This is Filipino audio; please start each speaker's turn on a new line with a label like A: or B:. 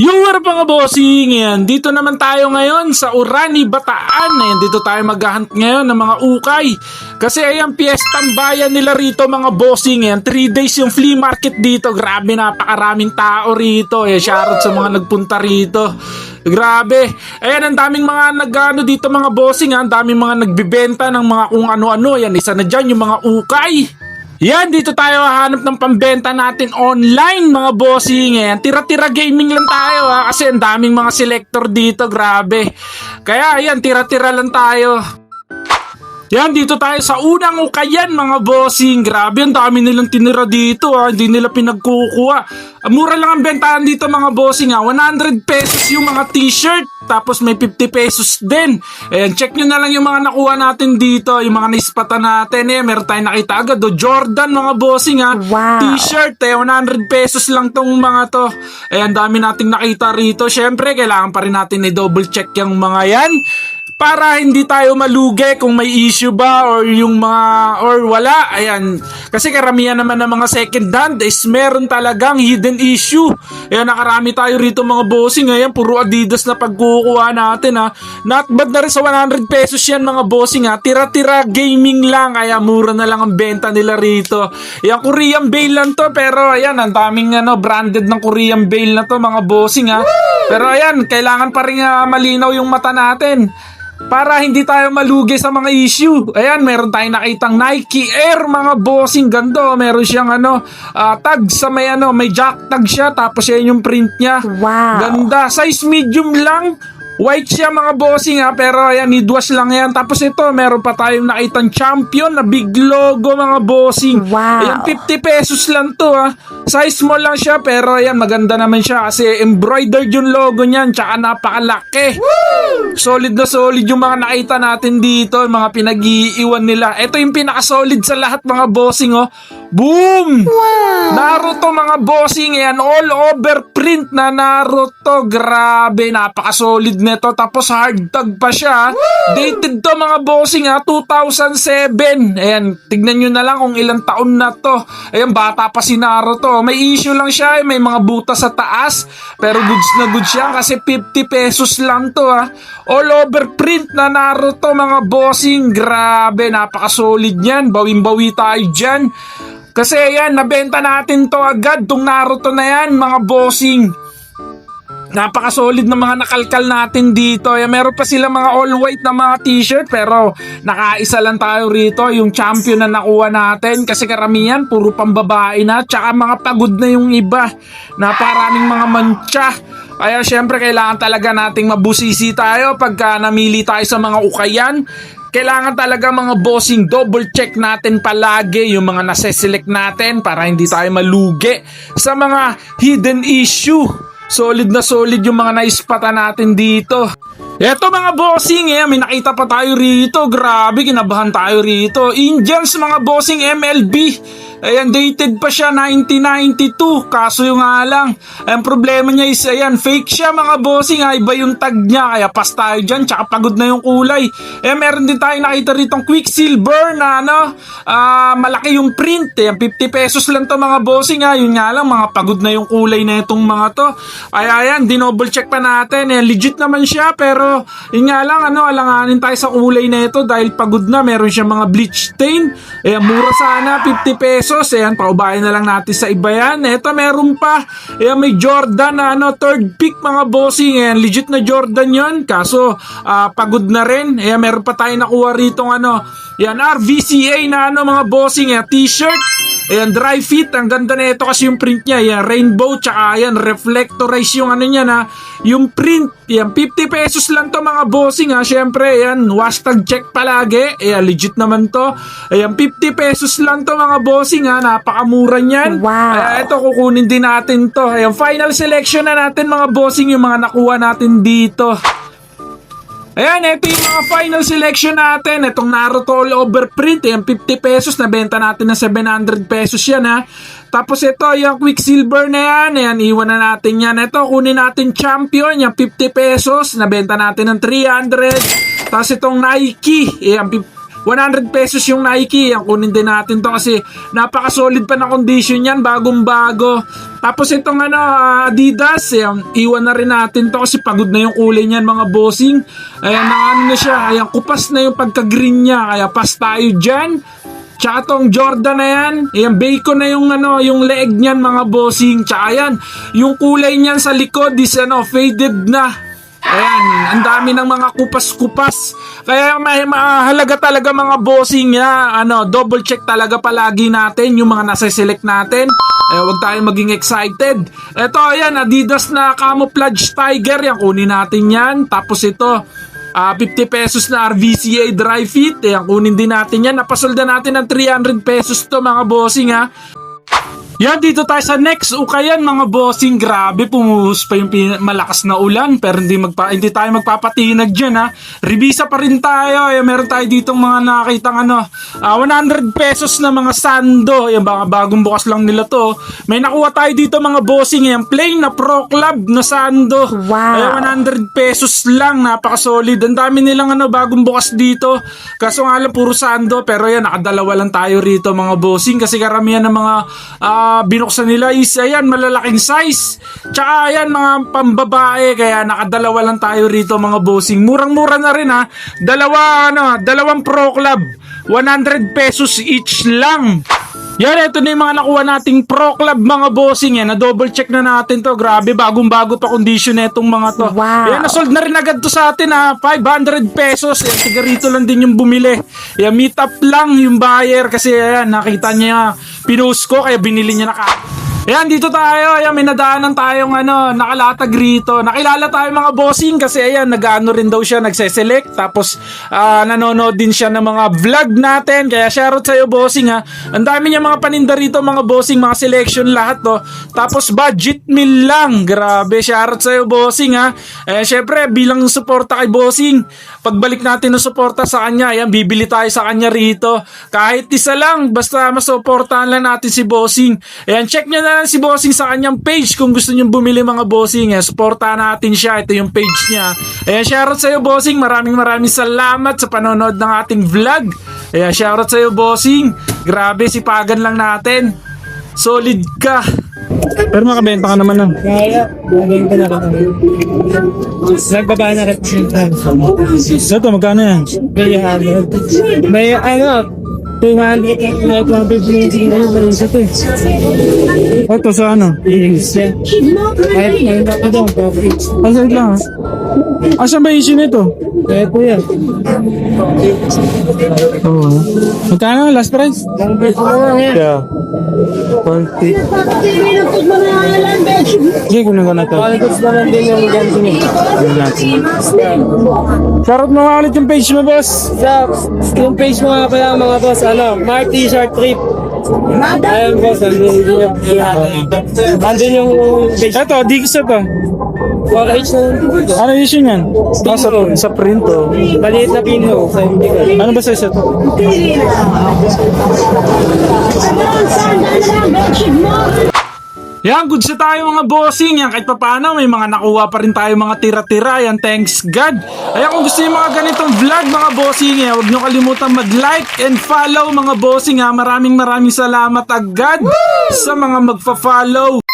A: Yung mga mga bossing, yan. Dito naman tayo ngayon sa Urani, Bataan. Ayan, dito tayo maghahunt ngayon ng mga ukay. Kasi ayan, piyestang bayan nila rito mga bossing. Yan, 3 days yung flea market dito. Grabe, napakaraming tao rito. Ayan, shoutout sa mga nagpunta rito. Grabe. Ayan, ang daming mga nagano dito mga bossing. ha. Ang daming mga nagbibenta ng mga kung ano-ano. Ayan, isa na dyan yung mga ukay. Yan, dito tayo hahanap ng pambenta natin online mga bossing. Yan, tira-tira gaming lang tayo ha, kasi ang daming mga selector dito, grabe. Kaya yan, tira-tira lang tayo. Yan, dito tayo sa unang ukayan mga bossing. Grabe, ang dami nilang tinira dito ha. Hindi nila pinagkukuha. Ah, Mura lang ang bentahan dito mga bossing ha. 100 pesos yung mga t-shirt. Tapos may 50 pesos din. Ayan, check nyo na lang yung mga nakuha natin dito. Yung mga naispata natin eh. Meron tayong nakita agad. O Jordan mga bossing ha.
B: Wow.
A: T-shirt eh. 100 pesos lang tong mga to. Ayan, dami nating nakita rito. Syempre, kailangan pa rin natin i-double check yung mga yan para hindi tayo malugi kung may issue ba or yung mga or wala. Ayan. Kasi karamihan naman ng mga second hand is meron talagang hidden issue. Ayan nakarami tayo rito mga bossing. Ayan puro adidas na pagkukuha natin ha. Not bad na rin sa 100 pesos yan mga bossing ha. Tira-tira gaming lang. Kaya mura na lang ang benta nila rito. Ayan Korean Bale lang to pero ayan ang daming ano branded ng Korean Bale na to mga bossing ha. Pero ayan kailangan pa rin ah, malinaw yung mata natin para hindi tayo malugi sa mga issue. Ayan, meron tayong nakitang Nike Air mga bossing gando. Meron siyang ano, ah, tag sa may ano, may jack tag siya tapos yan yung print niya.
B: Wow.
A: Ganda. Size medium lang. White siya mga bossing ha, pero ayan, midwash lang yan. Tapos ito, meron pa tayong nakitang champion na big logo mga bossing.
B: Wow.
A: Ayan, 50 pesos lang to ha. Size small lang siya, pero ayan, maganda naman siya kasi embroidered yung logo niyan, tsaka napakalaki. Solid na solid yung mga nakita natin dito, mga pinag-iiwan nila. Ito yung pinaka-solid sa lahat mga bossing oh. Boom! Naruto mga bossing yan, all over print na Naruto. Grabe, napaka-solid nito. Tapos hard tag pa siya. Dated to mga bossing ha, 2007. Ayan, tignan nyo na lang kung ilang taon na to. Ayan, bata pa si Naruto. May issue lang siya, eh. may mga butas sa taas. Pero goods na goods siya kasi 50 pesos lang to ha. All over print na Naruto mga bossing. Grabe, napaka-solid yan. Bawin-bawi tayo dyan. Kasi ayan, nabenta natin to agad, tong Naruto na yan, mga bossing. Napaka-solid na mga nakalkal natin dito. Ayan, meron pa sila mga all white na mga t-shirt pero nakaisa lang tayo rito, yung champion na nakuha natin kasi karamihan puro pambabae na tsaka mga pagod na yung iba. Naparaming mga mancha. Kaya syempre kailangan talaga nating mabusisi tayo pagka namili tayo sa mga ukayan. Kailangan talaga mga bossing double check natin palagi yung mga nase-select natin para hindi tayo malugi sa mga hidden issue. Solid na solid yung mga naispata natin dito. Eto mga bossing eh, may nakita pa tayo rito. Grabe, kinabahan tayo rito. Indians mga bossing MLB. Ayan, dated pa siya 1992. Kaso yung nga lang, ang problema niya is, ayan, fake siya mga bossing. Ha, iba yung tag niya. Kaya pas tayo dyan, tsaka pagod na yung kulay. Eh, meron din tayo nakita rito Quicksilver na ano, ah, malaki yung print. Ayan, 50 pesos lang to mga bossing ha. Yun nga lang, mga pagod na yung kulay na itong mga to. Kaya ayan, dinoble check pa natin. Eh, legit naman siya, pero yun nga lang, ano, alanganin tayo sa kulay na ito dahil pagod na. Meron siya mga bleach stain. Ayan, mura sana, 50 pesos. Ayan, paubayan na lang natin sa iba yan. Ito, meron pa. Ayan, may Jordan na ano, third pick mga bossing. Ayan, legit na Jordan yon Kaso, ah, pagod na rin. Ayan, meron pa tayo nakuha rito ano. Ayan, RVCA na ano mga bossing. Ayan, t-shirt. Ayan, dry fit. Ang ganda na ito kasi yung print niya. Ayan, rainbow. Tsaka ayan, reflectorize yung ano niya na. Yung print. Ayan, 50 pesos lang to mga bossing ha. Siyempre, ayan, hashtag check palagi. Ayan, legit naman to. Ayan, 50 pesos lang to mga bossing ha. Napakamura niyan.
B: Wow.
A: Ayan, ito, kukunin din natin to. Ayan, final selection na natin mga bossing yung mga nakuha natin dito. Ayan, ito yung mga final selection natin. Itong Naruto All Over Print. Ayan, 50 pesos. Nabenta natin ng 700 pesos yan ha. Tapos ito, yung Quicksilver na yan. Ayan, iwan na natin yan. Ito, kunin natin Champion. Yung 50 pesos. Nabenta natin ng 300. Tapos itong Nike. Ayan, pip- 100 pesos yung Nike. Yan, kunin din natin to kasi napaka-solid pa na condition yan. Bagong-bago. Tapos itong ano, ah, Adidas, yan, iwan na rin natin to kasi pagod na yung kulay niyan mga bossing. Ayan, na ano na siya. Ayan, kupas na yung pagka-green niya. Kaya pas tayo dyan. Tsaka tong Jordan na yan, ayan, bacon na yung ano, yung leeg niyan mga bossing. Tsaka yan, yung kulay niyan sa likod is ano, faded na. Ayan, ang dami ng mga kupas-kupas. Kaya may mahalaga talaga mga bossing niya. Ano, double check talaga palagi natin yung mga nasa select natin. Eh, wag tayo maging excited. Ito, ayan, Adidas na camouflage tiger. Yan, kunin natin yan. Tapos ito, Ah, 50 pesos na RVCA dry fit. Ayan, kunin din natin yan. Napasolda natin ng 300 pesos to mga bossing ha. Yan, dito tayo sa next ukayan mga bossing. Grabe, pumuhos pa yung malakas na ulan. Pero hindi, magpa hindi tayo magpapatinag dyan ha. Revisa pa rin tayo. Ayan, meron tayo ditong mga nakakitang ano, ah, 100 pesos na mga sando. Ayan, baka bagong bukas lang nila to. May nakuha tayo dito mga bossing. Ayan, plain na Pro Club na sando.
B: Wow.
A: Ayan, 100 pesos lang. Napaka-solid. Ang dami nilang ano, bagong bukas dito. Kaso nga lang, puro sando. Pero yan, nakadalawa lang tayo rito mga bossing. Kasi karamihan ng mga binuksan nila is, ayan, malalaking size. Tsaka ayan, mga pambabae. Kaya nakadalawa lang tayo rito mga bossing. Murang-mura na rin ha. Dalawa, ano, dalawang Pro Club. 100 pesos each lang. Yan, ito na yung mga nakuha nating Pro Club mga bossing yan. Na-double check na natin to. Grabe, bagong-bago pa condition na itong mga to.
B: Wow.
A: Yan, nasold na rin agad to sa atin ha. 500 pesos. Yan, sigarito lang din yung bumili. Yan, meet up lang yung buyer kasi yan, nakita niya pinost ko kaya binili niya na ka. Ayan, dito tayo. Ayan, may nadaanan tayong ano, nakalatag rito. Nakilala tayo mga bossing kasi ayan, nag-ano rin daw siya, nagse-select. Tapos, ah, nanonood din siya ng mga vlog natin. Kaya shoutout sa'yo bossing ha. Ang dami niya mga paninda rito mga bossing, mga selection lahat to. Tapos, budget meal lang. Grabe, shoutout sa'yo bossing ha. Eh, syempre, bilang suporta kay bossing, pagbalik natin ng suporta sa kanya, ayan, bibili tayo sa kanya rito. Kahit isa lang, basta masuportahan lang natin si bossing. Ayan, check nyo na lang si bossing sa kanyang page kung gusto nyo bumili mga bossing. Eh, suportahan natin siya. Ito yung page niya. Ayan, shoutout sa'yo bossing. Maraming maraming salamat sa panonood ng ating vlog. Ayan, shoutout sa'yo bossing. Grabe, sipagan lang natin. Solid ka. Pero makabenta ka naman lang.
C: Kaya, ko na rin. Nagbaba na rin siya.
A: Ito, magkano yan?
C: Kaya, may ano, 200 na 250 na yung isa to eh.
A: Ito sa ano?
C: Yes. Kahit ako daw.
A: Asa lang. Asan ba issue nito?
C: Po yan.
A: Oo. Magkano last price?
C: Ang beso ko lang yan.
A: Yeah. 20. Sige, kunin ko na to. Shoutout mo nga ulit yung page mo, boss.
C: Sa yung page mo nga pala mga boss, ano, Marty Short Trip. Ayun boss, andun yung andun yung page.
A: Ito, di ko sa to.
C: 4H na lang po.
A: Ano issue niyan? Ah, sa, sa print, oh.
C: Maliit na pinho sa hindi ko.
A: Ano ba sa isa to? Yan, good sa tayo mga bossing. Yan, kahit pa paano, may mga nakuha pa rin tayo mga tira-tira. Yan, thanks God. Ayan, kung gusto niyo mga ganitong vlog mga bossing, yan, huwag niyo kalimutan mag-like and follow mga bossing. Ha. Maraming maraming salamat agad sa mga magfa-follow.